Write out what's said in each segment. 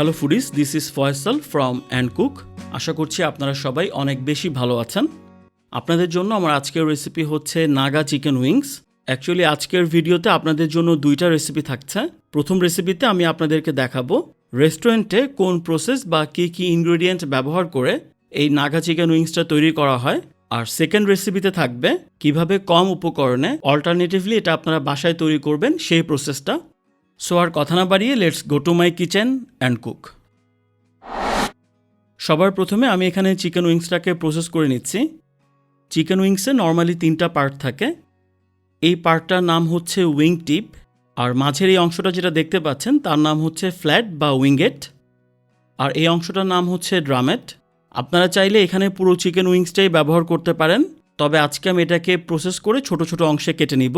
Hello foodies this is Faisal from and cook আশা করছি আপনারা সবাই অনেক বেশি ভালো আছেন। আপনাদের জন্য আমার আজকের রেসিপি হচ্ছে নাগা চিকেন উইংস অ্যাকচুয়ালি আজকের ভিডিওতে আপনাদের জন্য দুইটা রেসিপি থাকছে। প্রথম রেসিপিতে আমি আপনাদেরকে দেখাবো রেস্টুরেন্টে কোন প্রসেস বা কী কী ইনগ্রেডিয়েন্ট ব্যবহার করে এই নাগা চিকেন উইংসটা তৈরি করা হয়। আর সেকেন্ড রেসিপিতে থাকবে কীভাবে কম উপকরণে অল্টারনেটিভলি এটা আপনারা বাসায় তৈরি করবেন সেই প্রসেসটা সো আর কথা না বাড়িয়ে let's go to my kitchen and cook সবার প্রথমে আমি এখানে চিকেন উইংসটাকে প্রসেস করে নিচ্ছি। চিকেন উইংসে নর্মালি তিনটা পার্ট থাকে। এই পার্টটার নাম হচ্ছে উইং টিপ আর মাঝের এই অংশটা যেটা দেখতে পাচ্ছেন, তার নাম হচ্ছে ফ্ল্যাট বা উইংগেট আর এই অংশটার নাম হচ্ছে ড্রামেট আপনারা চাইলে এখানে পুরো চিকেন উইংসটাই ব্যবহার করতে পারেন, তবে আজকে আমি এটাকে প্রসেস করে ছোট ছোট অংশে কেটে নিব।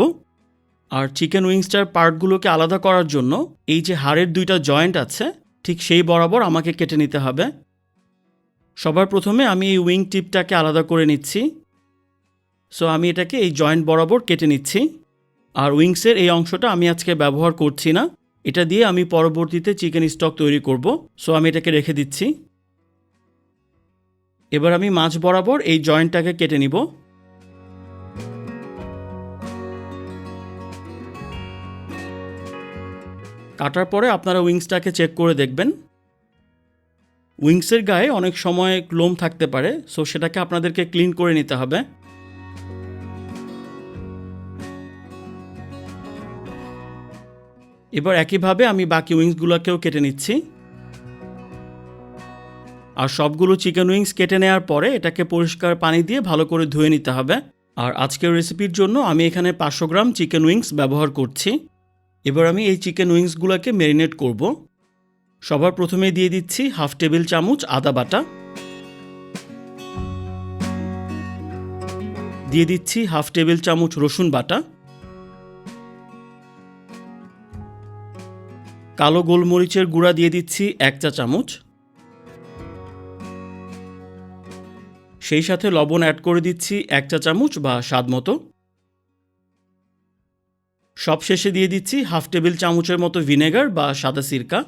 আর চিকেন উইংসটার পার্টগুলোকে আলাদা করার জন্য এই যে হাড়ের দুইটা জয়েন্ট আছে, ঠিক সেই বরাবর আমাকে কেটে নিতে হবে। সবার প্রথমে আমি এই উইং টিপটাকে আলাদা করে নিচ্ছি। সো আমি এটাকে এই জয়েন্ট বরাবর কেটে নিচ্ছি। আর উইংসের এই অংশটা আমি আজকে ব্যবহার করছি না। এটা দিয়ে আমি পরবর্তীতে চিকেন স্টক তৈরি করব। সো আমি এটাকে রেখে দিচ্ছি। এবার আমি মাছ বরাবর এই জয়েন্টটাকে কেটে নিব। কাটার পরে আপনারা উইংসটাকে চেক করে দেখবেন। উইংসের গায়ে অনেক সময় লোম থাকতে পারে, সো সেটাকে আপনাদেরকে ক্লিন করে নিতে হবে। এবার একইভাবে আমি বাকি উইংসগুলোকেও কেটে নিচ্ছি। আর সবগুলো চিকেন উইংস কেটে নেওয়ার পরে এটাকে পরিষ্কার পানি দিয়ে ভালো করে ধুয়ে নিতে হবে। আর আজকের রেসিপির জন্য আমি এখানে পাঁচশো গ্রাম চিকেন উইংস ব্যবহার করছি। এবার আমি এই চিকেন উইংসগুলোকে ম্যারিনেট করব। সবার প্রথমে দিয়ে দিচ্ছি হাফ টেবিল চামচ আদা বাটা। দিয়ে দিচ্ছি হাফ টেবিল চামচ রসুন বাটা। কালো গোলমরিচের গুঁড়া দিয়ে দিচ্ছি এক চা চামচ। সেই সাথে লবণ অ্যাড করে দিচ্ছি এক চা চামচ বা স্বাদ মতো। সব শেষে দিয়ে দিচ্ছি হাফ টেবিল চামচের মতো ভিনেগার বা সাদা সিরকা।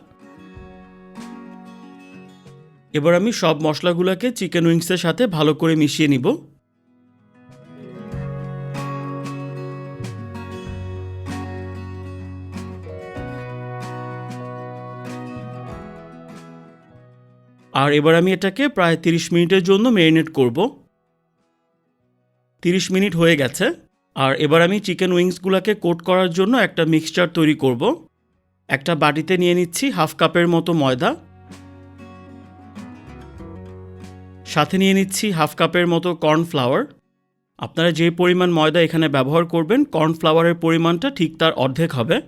এবার আমি সব মশলাগুলোকে চিকেন উইংসের সাথে ভালো করে মিশিয়ে নিব। আর এবার আমি এটাকে প্রায় 30 মিনিটের জন্য ম্যারিনেট করব। 30 মিনিট হয়ে গেছে। আর এবার আমি চিকেন উইংসগুলোকে কোট করার জন্য একটা মিক্সচার তৈরি করব। একটা বাটিতে নিয়ে নিচ্ছি হাফ কাপের মতো ময়দা। সাথে নিয়ে নিচ্ছি হাফ কাপের মতো কর্নফ্লাওয়ার। আপনারা যে পরিমাণ ময়দা এখানে ব্যবহার করবেন, কর্নফ্লাওয়ারের পরিমাণটা ঠিক তার অর্ধেক হবে।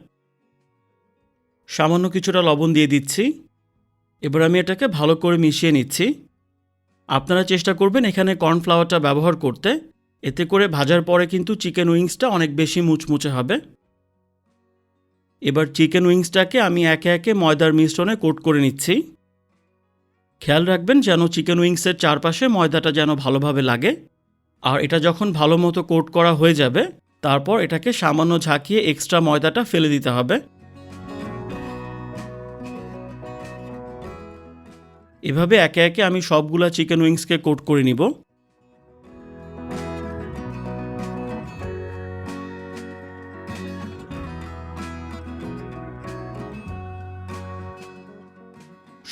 সামান্য কিছুটা লবণ দিয়ে দিচ্ছি। এবার আমি এটাকে ভালো করে মিশিয়ে নিচ্ছি। আপনারা চেষ্টা করবেন এখানে কর্নফ্লাওয়ারটা ব্যবহার করতে। এতে করে ভাজার পরে কিন্তু চিকেন উইংসটা অনেক বেশি মুচমুচে হবে। এবার চিকেন উইংসটাকে আমি একে একে ময়দার মিশ্রণে কোট করে নিচ্ছি। খেয়াল রাখবেন যেন চিকেন উইংসের চারপাশে ময়দাটা যেন ভালোভাবে লাগে। আর এটা যখন ভালো মতো কোট করা হয়ে যাবে, তারপর এটাকে সামান্য ঝাঁকিয়ে এক্সট্রা ময়দাটা ফেলে দিতে হবে। এভাবে একে একে আমি সবগুলা চিকেন উইংসকে কোট করে নিব।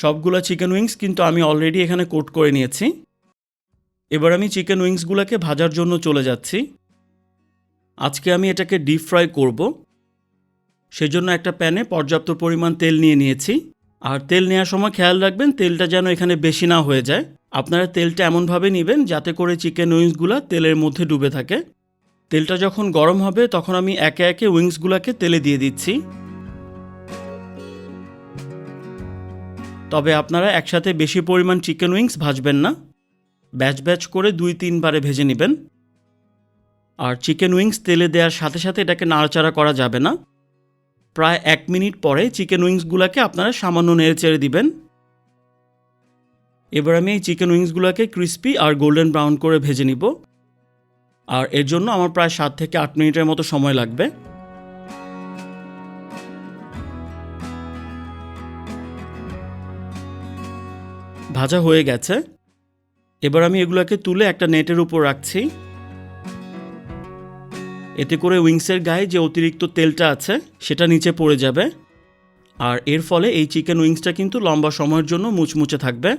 সবগুলা চিকেন উইংস কিন্তু আমি অলরেডি এখানে কোট করে নিয়েছি। এবার আমি চিকেন উইংসগুলোকে ভাজার জন্য চলে যাচ্ছি। আজকে আমি এটাকে ডিপ ফ্রাই করব। সেজন্য একটা প্যানে পর্যাপ্ত পরিমাণ তেল নিয়ে নিয়েছি। আর তেল নেওয়ার সময় খেয়াল রাখবেন, তেলটা যেন এখানে বেশি না হয়ে যায়। আপনারা তেলটা এমনভাবে নেবেন যাতে করে চিকেন উইংসগুলো তেলের মধ্যে ডুবে থাকে। তেলটা যখন গরম হবে, তখন আমি একে একে উইংসগুলোকে তেলে দিয়ে দিচ্ছি। তবে আপনারা একসাথে বেশি পরিমাণ চিকেন উইংস ভাজবেন না। ব্যাচ ব্যাচ করে দুই তিনবারে ভেজে নেবেন। আর চিকেন উইংস তেলে দেওয়ার সাথে সাথে এটাকে নাড়াচাড়া করা যাবে না। প্রায় এক মিনিট পরে চিকেন উইংসগুলোকে আপনারা সামান্য নেড়ে চেড়ে দিবেন। এবার আমি এই চিকেন উইংসগুলোকে ক্রিস্পি আর গোল্ডেন ব্রাউন করে ভেজে নিব। আর এর জন্য আমার প্রায় সাত থেকে আট মিনিটের মতো সময় লাগবে। ভাজা হয়ে গেছে। এবার আমি এগুলোকে তুলে একটা নেটের উপর রাখছি। এতে করে উইংসের গায়ে যে অতিরিক্ত তেলটা আছে, সেটা নিচে পড়ে যাবে। আর এর ফলে এই চিকেন উইংসটা কিন্তু লম্বা সময়ের জন্য মুচমুচে থাকবে।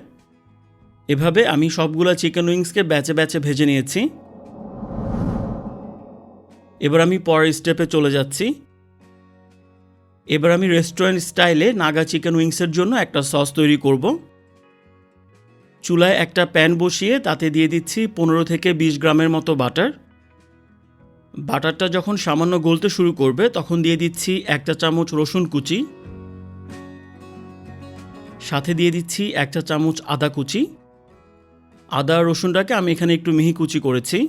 এভাবে আমি সবগুলো চিকেন উইংসকে ব্যাচে ব্যাচে ভেজে নিয়েছি। এবার আমি পরের স্টেপে চলে যাচ্ছি। এবার আমি রেস্টুরেন্ট স্টাইলে নাগা চিকেন উইংসের জন্য একটা সস তৈরি করব। চুলায় একটা প্যান বসিয়ে তাতে দিয়ে দিচ্ছি পনেরো থেকে বিশ গ্রামের মতো বাটার। বাটারটা যখন সামান্য গলতে শুরু করবে, তখন দিয়ে দিচ্ছি একটা চামচ রসুন কুচি। সাথে দিয়ে দিচ্ছি একটা চামচ আদা কুচি। আদা রসুনটাকে আমি এখানে একটু মিহি কুচি করেছি।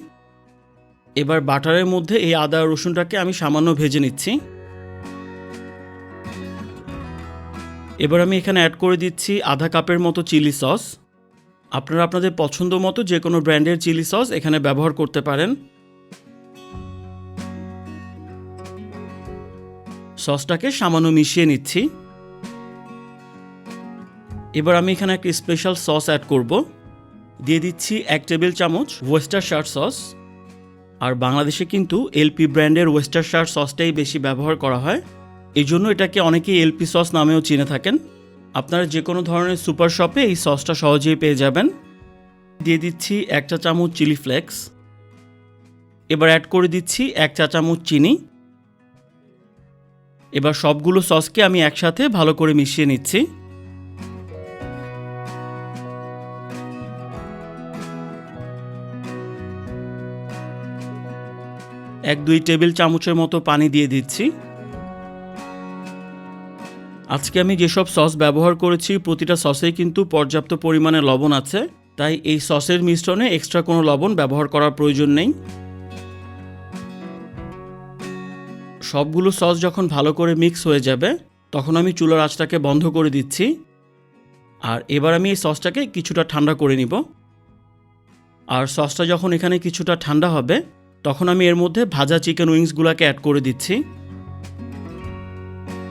এবার বাটারের মধ্যে এই আদা রসুনটাকে আমি সামান্য ভেজে নিচ্ছি। এবার আমি এখানে অ্যাড করে দিচ্ছি আধা কাপের মতো চিলি সস আপনারা আপনাদের পছন্দ মতো যে কোনো ব্র্যান্ডের চিলি সস এখানে ব্যবহার করতে পারেন। সসটাকে সামান্য মিশিয়ে নিচ্ছি। এবার আমি এখানে একটা স্পেশাল সস অ্যাড করব। দিয়ে দিচ্ছি এক টেবিল চামচ ওয়েস্টার শার্ট সস। আর বাংলাদেশে কিন্তু এলপি ব্র্যান্ডের ওয়েস্টার শার্ট সসটাই বেশি ব্যবহার করা হয়। এই জন্য এটাকে অনেকেই এলপি সস নামেও চিনে থাকেন। আপনারা যে কোনো ধরনের সুপার শপে এই সসটা সহজেই পেয়ে যাবেন। দিয়ে দিচ্ছি এক চা চামচ চিলি ফ্লেক্স। এবার অ্যাড করে দিচ্ছি এক চা চামচ চিনি। এবার সবগুলো সসকে আমি একসাথে ভালো করে মিশিয়ে নিচ্ছি। এক দুই টেবিল চামচের মতো পানি দিয়ে দিচ্ছি। আজকে আমি যেসব সস ব্যবহার করেছি, প্রতিটা সসেই কিন্তু পর্যাপ্ত পরিমাণে লবণ আছে, তাই এই সসের মিশ্রণে এক্সট্রা কোনো লবণ ব্যবহার করার প্রয়োজন নেই। সবগুলো সস যখন ভালো করে মিক্স হয়ে যাবে, তখন আমি চুলার আঁচটাকে বন্ধ করে দিচ্ছি। আর এবার আমি এই সসটাকে কিছুটা ঠান্ডা করে নিব। আর সসটা যখন এখানে কিছুটা ঠান্ডা হবে, তখন আমি এর মধ্যে ভাজা চিকেন উইংসগুলোকে অ্যাড করে দিচ্ছি।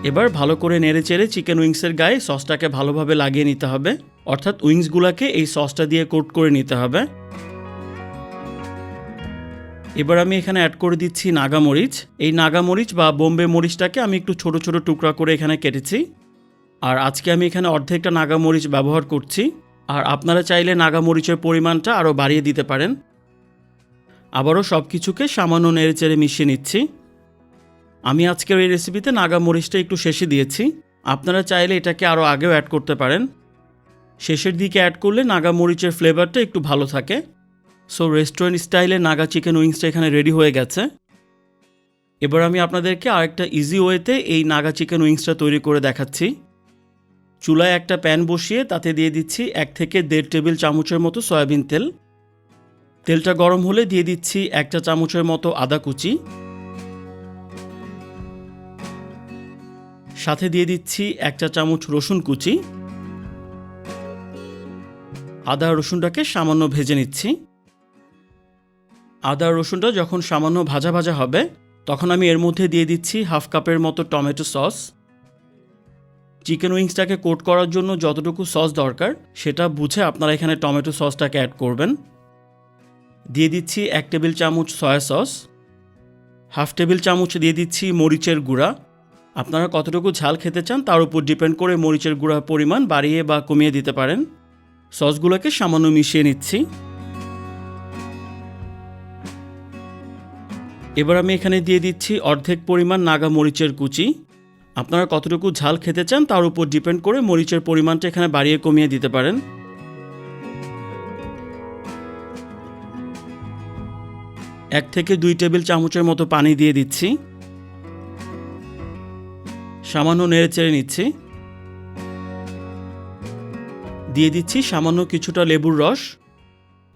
এবার ভালো করে নেড়ে চেড়ে চিকেন উইংসের গায়ে সসটাকে ভালোভাবে লাগিয়ে নিতে হবে। অর্থাৎ উইংসগুলোকে এই সসটা দিয়ে কোট করে নিতে হবে। এবার আমি এখানে অ্যাড করে দিচ্ছি নাগামরিচ। এই নাগামরিচ বা বোম্বে মরিচটাকে আমি একটু ছোট ছোট টুকরা করে এখানে কেটেছি। আর আজকে আমি এখানে অর্ধেকটা নাগামরিচ ব্যবহার করছি। আর আপনারা চাইলে নাগামরিচের পরিমাণটা আরও বাড়িয়ে দিতে পারেন। আবারও সব কিছুকে সামান্য নেড়ে চেড়ে মিশিয়ে নিচ্ছি। আমি আজকের এই রেসিপিতে নাগা মরিচটা একটু শেষে দিয়েছি। আপনারা চাইলে এটাকে আরও আগেও অ্যাড করতে পারেন। শেষের দিকে অ্যাড করলে নাগা মরিচের ফ্লেভারটা একটু ভালো থাকে। সো রেস্টুরেন্ট স্টাইলে নাগা চিকেন উইংসটা এখানে রেডি হয়ে গেছে। এবার আমি আপনাদেরকে আরেকটা ইজি ওয়েতে এই নাগা চিকেন উইংসটা তৈরি করে দেখাচ্ছি। চুলায় একটা প্যান বসিয়ে তাতে দিয়ে দিচ্ছি এক থেকে দেড় টেবিল চামচের মতো সয়াবিন তেল। তেলটা গরম হলে দিয়ে দিচ্ছি একটা চামচের মতো আদা কুচি। সাথে দিয়ে দিচ্ছি একটা চামচ রসুন কুচি। আদা রসুনটাকে সামান্য ভেজে নিচ্ছি। আদা রসুনটা যখন সামান্য ভাজা ভাজা হবে, তখন আমি এর মধ্যে দিয়ে দিচ্ছি হাফ কাপের মতো টমেটো সস। চিকেন উইংসটাকে কোট করার জন্য যতটুকু সস দরকার, সেটা বুঝে আপনারা এখানে টমেটো সসটাকে অ্যাড করবেন। দিয়ে দিচ্ছি এক টেবিল চামচ সয়া সস। হাফ টেবিল চামচ দিয়ে দিচ্ছি মরিচের গুঁড়া। আপনারা কতটুকু ঝাল খেতে চান তার উপর ডিপেন্ড করে মরিচের গুঁড়ার পরিমাণ বাড়িয়ে বা কমিয়ে দিতে পারেন। সসগুলোকে সামান্য মিশিয়ে নিচ্ছি। এবার আমি এখানে দিয়ে দিচ্ছি অর্ধেক পরিমাণ নাগা মরিচের কুচি। আপনারা কতটুকু ঝাল খেতে চান তার উপর ডিপেন্ড করে মরিচের পরিমাণটা এখানে বাড়িয়ে কমিয়ে দিতে পারেন। এক থেকে দুই টেবিল চামচের মতো পানি দিয়ে দিচ্ছি। সামান্য নেড়ে চেড়ে নিচ্ছি। দিয়ে দিচ্ছি সামান্য কিছুটা লেবুর রস।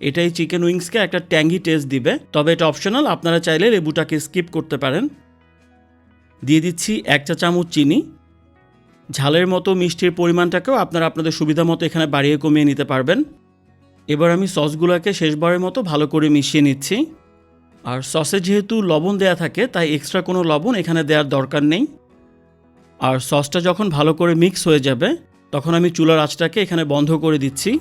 এটাই চিকেন উইংসকে একটা ট্যাঙ্গি টেস্ট দিবে, তবে এটা অপশনাল, আপনারা চাইলে লেবুটাকে স্কিপ করতে পারেন। দিয়ে দিচ্ছি এক চা চামচ চিনি। ঝালের মতো মিষ্টির পরিমাণটাকেও আপনারা আপনাদের সুবিধা মতো এখানে বাড়িয়ে কমিয়ে নিতে পারবেন। এবার আমি সসগুলোকে শেষবারের মতো ভালো করে মিশিয়ে নিচ্ছি। আর সসে যেহেতু লবণ দেয়া থাকে, তাই এক্সট্রা কোনো লবণ এখানে দেওয়ার দরকার নেই। আর সসটা যখন ভালো করে মিক্স হয়ে যাবে, তখন আমি চুলার আঁচটাকে এখানে বন্ধ করে দিচ্ছি।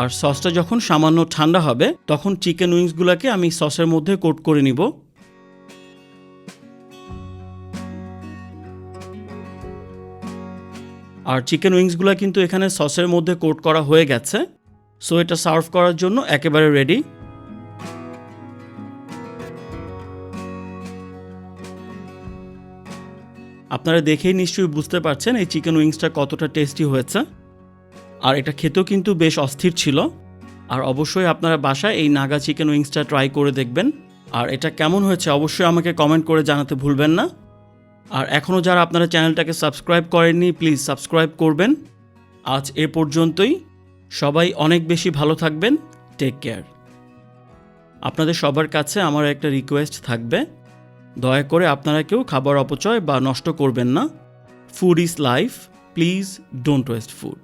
আর সসটা যখন সামান্য ঠান্ডা হবে, তখন চিকেন উইংসগুলোকে আমি সসের মধ্যে কোট করে নিব। আর চিকেন উইংসগুলো কিন্তু এখানে সসের মধ্যে কোট করা হয়ে গেছে। সো এটা সার্ভ করার জন্য একেবারে রেডি। আপনারা দেখেই নিশ্চয়ই বুঝতে পারছেন এই চিকেন উইংসটা কতটা টেস্টি হয়েছে। আর এটা খেতেও কিন্তু বেশ অস্থির ছিল। আর অবশ্যই আপনারা বাসায় এই নাগা চিকেন উইংসটা ট্রাই করে দেখবেন। আর এটা কেমন হয়েছে অবশ্যই আমাকে কমেন্ট করে জানাতে ভুলবেন না। আর এখনও যারা আপনারা চ্যানেলটাকে সাবস্ক্রাইব করেননি, প্লিজ সাবস্ক্রাইব করবেন। আজ এ পর্যন্তই। সবাই অনেক বেশি ভালো থাকবেন। টেক কেয়ার আপনাদের সবার কাছে আমার একটা রিকোয়েস্ট থাকবে। দয়া করে আপনারা কেউ খাবার অপচয় বা নষ্ট করবেন না। Food is life please don't waste food